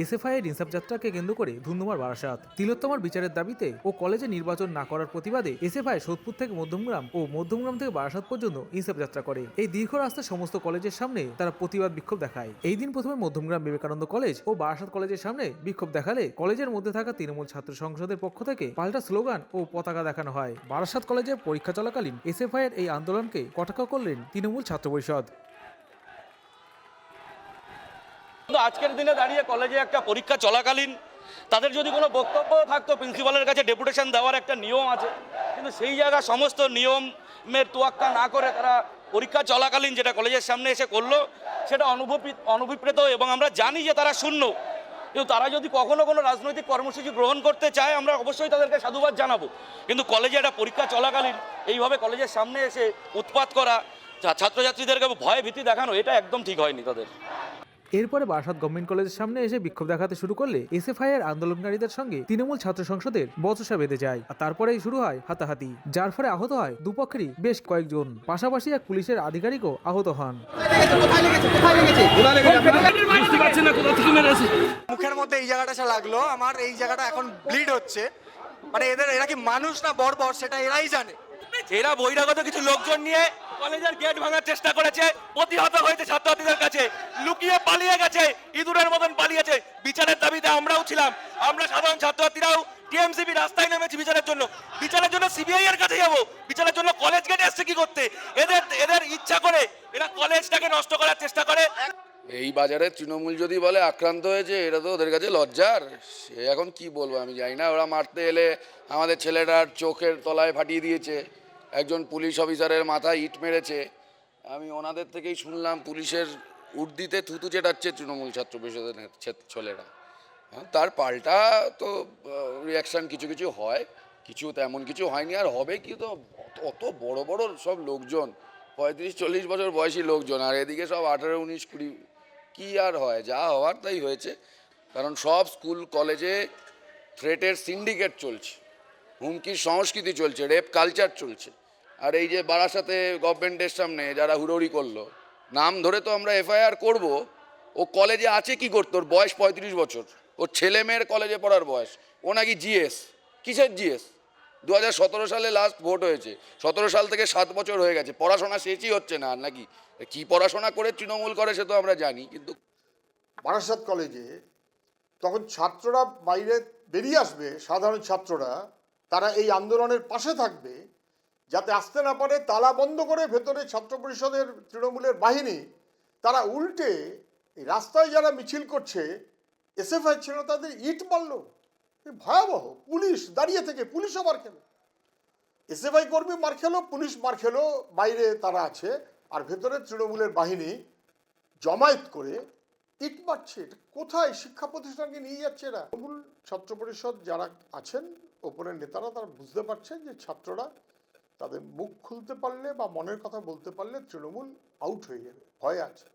SFI এর ইনসাফ যাত্রাকে কেন্দ্র করে ধুন্ধুমার বারাসাত। তিলোত্তমার বিচারের দাবিতে ও কলেজে নির্বাচন না করার প্রতিবাদে এসএফআই সোদপুর থেকে মধ্যমগ্রাম ও মধ্যমগ্রাম থেকে বারাসাত পর্যন্ত ইনসাফ যাত্রা করে। এই দীর্ঘ রাস্তা সমস্ত কলেজের সামনে তারা প্রতিবাদ বিক্ষোভ দেখায়। এই দিন প্রথমে মধ্যমগ্রাম বিবেকানন্দ কলেজ ও বারাসাত কলেজের সামনে বিক্ষোভ দেখালে কলেজের মধ্যে থাকা তৃণমূল ছাত্র সংসদের পক্ষ থেকে পাল্টা স্লোগান ও পতাকা দেখানো হয়। বারাসাত কলেজে পরীক্ষা চলাকালীন এসএফআই এর এই আন্দোলনকে কটাক্ষ করলেন তৃণমূল ছাত্র পরিষদ কিন্তু আজকের দিনে দাঁড়িয়ে কলেজে একটা পরীক্ষা চলাকালীন, তাদের যদি কোনো বক্তব্য থাকতো প্রিন্সিপালের কাছে ডেপুটেশন দেওয়ার একটা নিয়ম আছে। কিন্তু সেই জায়গা সমস্ত নিয়মের তোয়াক্কা না করে তারা পরীক্ষা চলাকালীন যেটা কলেজের সামনে এসে করল, সেটা অনুভূপিত অনুভিপ্রেত এবং আমরা জানি যে তারা শূন্য। কিন্তু তারা যদি কখনো কোনো রাজনৈতিক কর্মসূচি গ্রহণ করতে চায়, আমরা অবশ্যই তাদেরকে সাধুবাদ জানাব। কিন্তু কলেজে একটা পরীক্ষা চলাকালীন, এইভাবে কলেজের সামনে এসে উৎপাত করা ছাত্রছাত্রীদেরকে ভয় ভীতি দেখানো, এটা একদম ঠিক হয়নি তাদের। এরপরে বারাসাত গভর্নমেন্ট কলেজের সামনে এসে বিক্ষোভ দেখাতে শুরু করলে এসএফআই এর আন্দোলনকারীদের সঙ্গে তৃণমূল ছাত্র সংসদের বচসা বেঁধে যায় আর তারপরেই শুরু হয় হাতাহাতি যার ফলে আহত হয় দুপক্ষেরই বেশ কয়েকজন। পাশাপাশি এক পুলিশের আধিকারিকও আহত হন। মুখের মধ্যে এই জায়গাটা এসে লাগল। আমার এই জায়গাটা এখন ব্লিড হচ্ছে। মানে এদের এরা কি মানুষ না বর্বর সেটা এরাই জানে। এরা বহিরাগত কিছু লোকজন নিয়ে কলেজের গেট ভাঙার চেষ্টা করেছে, প্রতিহত হয়েছে ছাত্রছাত্রীদের কাছে, লুকিয়ে পালিয়ে গেছে, ইঁদুরের মতন পালিয়েছে। বিচারের দাবিতে আমরাও ছিলাম। আমরা সাধারণ ছাত্রছাত্রীরাও টিএমসিবি রাস্তায় নেমেছি বিচারের জন্য। বিচারের জন্য সিবিআই এর কাছে যাব। বিচারের জন্য কলেজ গেটে এসছে কি করতে? এদের এদের ইচ্ছা করে এরা কলেজটাকে নষ্ট করার চেষ্টা করে। এই বাজারে তৃণমূল যদি বলে আক্রান্ত হয়েছে এটা তো ওদের কাছে লজ্জার। সে এখন কি বলব আমি জানি না, ওরা মারতে এলে আমাদের ছেলেটার চোখের তলায় ফাটিয়ে দিয়েছে। একজন পুলিশ অফিসারের মাথায় ইট মেরেছে। আমি ওনাদের থেকেই শুনলাম পুলিশের উর্দিতে থুতু চেটাচ্ছে তৃণমূল ছাত্র পরিষদের ছেলেরা। হ্যাঁ, তার পাল্টা তো রিয়াকশান কিছু কিছু হয় কিছু তেমন কিছু হয়নি আর হবে কি তো অত- অত বড় বড় সব লোকজন পঁয়ত্রিশ চল্লিশ বছর বয়সী লোকজন আর এদিকে সব আঠারো উনিশ কুড়ি কি আর হয় যা হওয়ার তাই হয়েছে। কারণ সব স্কুল কলেজে থ্রেটের সিন্ডিকেট চলছে হুমকির সংস্কৃতি চলছে রেপ কালচার চলছে। আর এই যে বারাসাতে গভর্নমেন্টের সামনে যারা হুড়োড়ি করল, নাম ধরে তো আমরা এফআইআর করব, ও কলেজে আছে কি করতো? ওর বয়স পঁয়ত্রিশ বছর। ওর ছেলে মেয়ের কলেজে পড়ার বয়স। ও নাকি জিএস। কিসের জিএস? দু হাজার সতেরো সালে লাস্ট ভোট হয়েছে। সতেরো সাল থেকে সাত বছর হয়ে গেছে। পড়াশোনা শেষই হচ্ছে না নাকি? কি পড়াশোনা করে তৃণমূল করে সে তো আমরা জানি, কিন্তু বারাসাত কলেজে তখন ছাত্ররা বাইরে বেরিয়ে আসবে, সাধারণ ছাত্ররা, তারা এই আন্দোলনের পাশে থাকবে যাতে আসতে না পারে, তালা বন্ধ করে ভেতরে ছাত্র পরিষদের তৃণমূলের বাহিনী, তারা উল্টে রাস্তায় যারা মিছিল করছে, এসএফআই ছিল তাদের ইট মারলো। ভয়াবহ, পুলিশ দাঁড়িয়ে থেকে, পুলিশও মার খেলো। এসএফআই কর্মী মার খেলো, পুলিশ মার খেলো, বাইরে তারা আছে, আর ভেতরে তৃণমূলের বাহিনী জমায়েত করে ইট মারছে। কোথায় শিক্ষা প্রতিষ্ঠানকে নিয়ে যাচ্ছে এরা? তৃণমূল ছাত্র পরিষদ যারা আছেন, ওপরের নেতারা তারা বুঝতে পারছেন যে ছাত্ররা তাদের মুখ খুলতে পারলে বা মনের কথা বলতে পারলে তৃণমূল আউট হয়ে যাবে, ভয় আছে।